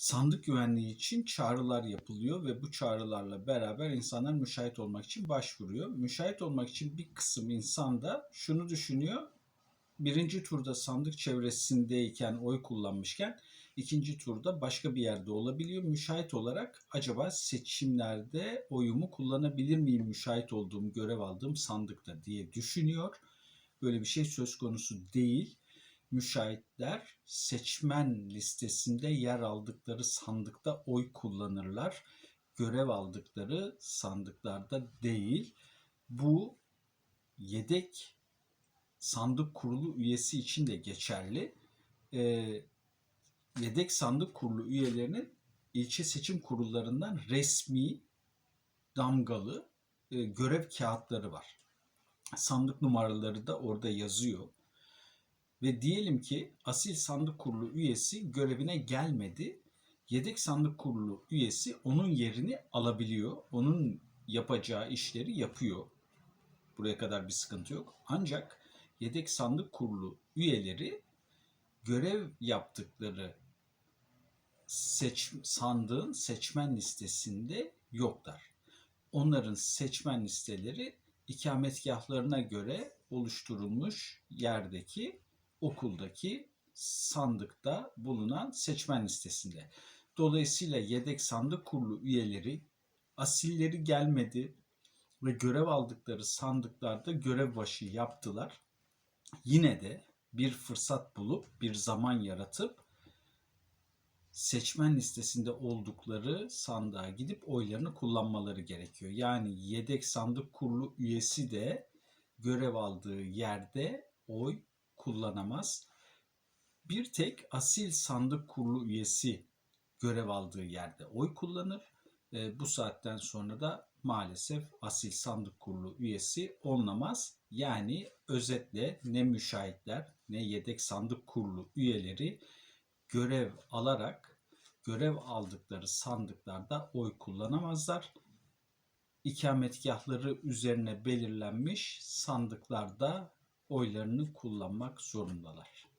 sandık güvenliği için çağrılar yapılıyor ve bu çağrılarla beraber insanlar müşahit olmak için başvuruyor. Müşahit olmak için bir kısım insan da şunu düşünüyor. Birinci turda sandık çevresindeyken oy kullanmışken ikinci turda başka bir yerde olabiliyor. Müşahit olarak acaba seçimlerde oyumu kullanabilir miyim müşahit olduğum, görev aldığım sandıkta diye düşünüyor. Böyle bir şey söz konusu değil müşahitler seçmen listesinde yer aldıkları sandıkta oy kullanırlar. Görev aldıkları sandıklarda değil. Bu yedek sandık kurulu üyesi için de geçerli. Ee, yedek sandık kurulu üyelerinin ilçe seçim kurullarından resmi damgalı e, görev kağıtları var. Sandık numaraları da orada yazıyor ve diyelim ki asil sandık kurulu üyesi görevine gelmedi. Yedek sandık kurulu üyesi onun yerini alabiliyor. Onun yapacağı işleri yapıyor. Buraya kadar bir sıkıntı yok. Ancak yedek sandık kurulu üyeleri görev yaptıkları seç, sandığın seçmen listesinde yoklar. Onların seçmen listeleri ikametgahlarına göre oluşturulmuş yerdeki okuldaki sandıkta bulunan seçmen listesinde. Dolayısıyla yedek sandık kurulu üyeleri asilleri gelmedi ve görev aldıkları sandıklarda görev başı yaptılar. Yine de bir fırsat bulup bir zaman yaratıp seçmen listesinde oldukları sandığa gidip oylarını kullanmaları gerekiyor. Yani yedek sandık kurulu üyesi de görev aldığı yerde oy kullanamaz. Bir tek asil sandık kurulu üyesi görev aldığı yerde oy kullanır. E, bu saatten sonra da maalesef asil sandık kurulu üyesi olunamaz. Yani özetle ne müşahitler ne yedek sandık kurulu üyeleri görev alarak görev aldıkları sandıklarda oy kullanamazlar. İkametgahları üzerine belirlenmiş sandıklarda oylarını kullanmak zorundalar.